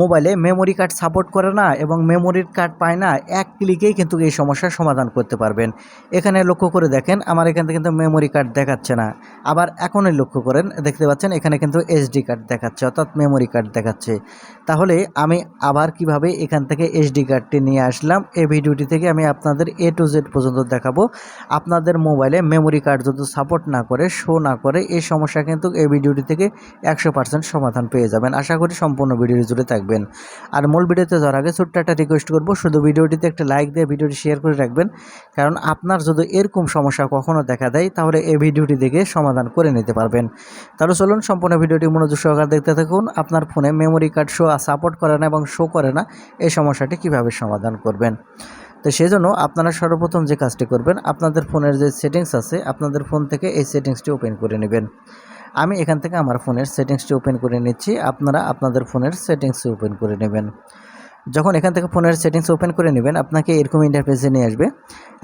মোবাইলে memory card support করে না এবং মেমোরির কার্ড পায় না, এক ক্লিকেই কিন্তু এই সমস্যার সমাধান করতে পারবেন। এখানে লক্ষ্য করে দেখেন, আমার এখান কিন্তু মেমোরি কার্ড দেখাচ্ছে না। আবার এখনই লক্ষ্য করেন, দেখতে পাচ্ছেন এখানে কিন্তু এসডি কার্ড দেখাচ্ছে, অর্থাৎ মেমোরি কার্ড দেখাচ্ছে। তাহলে আমি আবার কীভাবে এখান থেকে এসডি কার্ডটি নিয়ে আসলাম, এই ভিডিওটি থেকে আমি আপনাদের এ টু জেড পর্যন্ত দেখাবো। আপনাদের মোবাইলে মেমোরি কার্ড যদি সাপোর্ট না করে, শো না করে, এই সমস্যা কিন্তু এই ভিডিওটি থেকে একশো সমাধান পেয়ে যাবেন। আশা করি সম্পূর্ণ ভিডিও জুড়ে থাকবেন আর মূল ভিডিওতে যাওয়ার আগে ছোট্ট একটা রিকোয়েস্ট করব, শুধু ভিডিওটিতে একটা লাইক দিয়ে ভিডিওটি শেয়ার করে রাখবেন। কারণ আপনার যদি এরকম সমস্যা কখনো দেখা দেয়, তাহলে এই ভিডিওটি দেখে সমাধান করে নিতে পারবেন। তাহলে চলুন সম্পূর্ণ ভিডিওটি মনোযোগ সহকারে দেখতে থাকুন। আপনার ফোনে মেমোরি কার্ড শো সাপোর্ট করে না এবং শো করে না, এই সমস্যাটি কীভাবে সমাধান করবেন? তো সেই জন্য আপনারা সর্বপ্রথম যে কাজটি করবেন, আপনাদের ফোনের যে সেটিংস আছে, আপনাদের ফোন থেকে এই সেটিংসটি ওপেন করে নেবেন। আমি এখান থেকে আমার ফোনের সেটিংসটি ওপেন করে নিচ্ছি। আপনারা আপনাদের ফোনের সেটিংসটি ওপেন করে নেবেন। যখন এখান থেকে ফোনের সেটিংস ওপেন করে নেবেন, আপনাকে এরকম ইন্টারফেসে নিয়ে আসবে।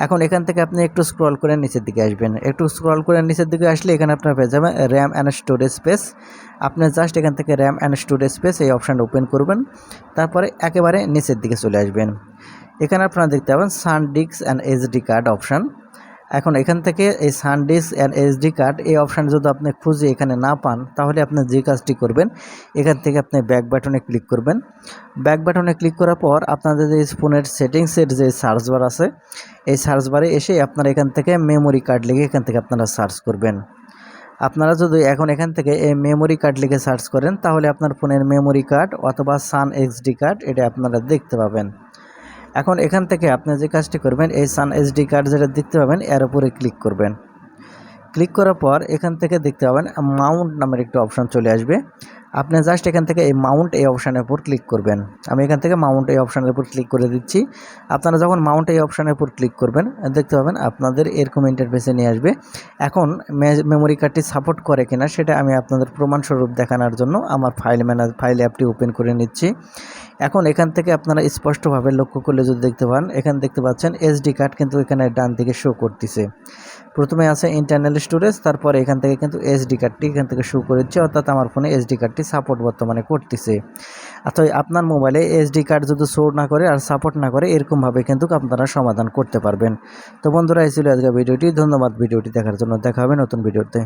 এখন এখান থেকে আপনি একটু স্ক্রল করে নিচের দিকে আসবেন। একটু স্ক্রল করে নিচের দিকে আসলে এখানে আপনার পেয়ে যাবেন র্যাম অ্যান্ড স্টোরেজ স্পেস আপনি জাস্ট এখান থেকে র্যাম অ্যান্ড স্টোরেজ স্পেস এই অপশানটা ওপেন করবেন। তারপরে একেবারে নিচের দিকে চলে আসবেন। এখানে আপনারা দেখতে পাবেন SanDisk and HD card option এখন এখান থেকে এই সানডিস্ক অ্যান্ড এইচডি কার্ড এই অপশান যদি আপনি খুঁজে এখানে না পান, তাহলে আপনি যে কাজটি করবেন, এখান থেকে আপনি ব্যাক বাটনে ক্লিক করবেন। ব্যাক বাটনে ক্লিক করার পর আপনাদের যে ফোনের সেটিংসের যে সার্চ বার আছে, এই সার্চ বারে এসে আপনারা এখান থেকে মেমোরি কার্ড লিখে এখান থেকে আপনারা সার্চ করবেন। আপনারা যদি এখন এখান থেকে এই মেমোরি কার্ড লিখে সার্চ করেন, তাহলে আপনার ফোনের মেমোরি কার্ড অথবা সান এইচডি কার্ড এটা আপনারা দেখতে পাবেন। এখন এখান থেকে আপনি যে কাজটি করবেন, এই সান এসডি কার্ড যেটা দেখতে পাবেন, এর উপরে ক্লিক করবেন। ক্লিক করার পর এখান থেকে দেখতে পাবেন মাউন্ট নামের একটি অপশান চলে আসবে। আপনি জাস্ট এখান থেকে এই মাউন্ট এই অপশানের উপর ক্লিক করবেন। আমি এখান থেকে মাউন্ট এই অপশানের উপর ক্লিক করে দিচ্ছি। আপনারা যখন মাউন্ট এই অপশানের উপর ক্লিক করবেন, দেখতে পাবেন আপনাদের এরকম ইন্টারফেসে নিয়ে আসবে। এখন মেমোরি কার্ডটি সাপোর্ট করে কিনা, সেটা আমি আপনাদের প্রমাণস্বরূপ দেখানোর জন্য আমার ফাইল ম্যানেজ ফাইল অ্যাপটি ওপেন করে নিচ্ছি। এখন এখান থেকে আপনারা স্পষ্টভাবে লক্ষ্য করলে যদি দেখতে পান, এখানে দেখতে পাচ্ছেন এসডি কার্ড কিন্তু এখানে ডান দিকে শো করতেছে। প্রথমে আছে ইন্টারনাল স্টোরেজ তারপরে এখান থেকে কিন্তু এসডি কার্ডটি এখান থেকে শো করেছে, অর্থাৎ আমার ফোনে এসডি কার্ডটি সাপোর্ট বর্তমানে করতেছে। অর্থাৎ আপনার মোবাইলে এসডি কার্ড যদি শো না করে আর সাপোর্ট না করে, এরকমভাবে কিন্তু আপনারা সমাধান করতে পারবেন। তো বন্ধুরা, এই ছিল আজকে ভিডিওটি। ধন্যবাদ ভিডিওটি দেখার জন্য। দেখা হবে নতুন ভিডিওতে।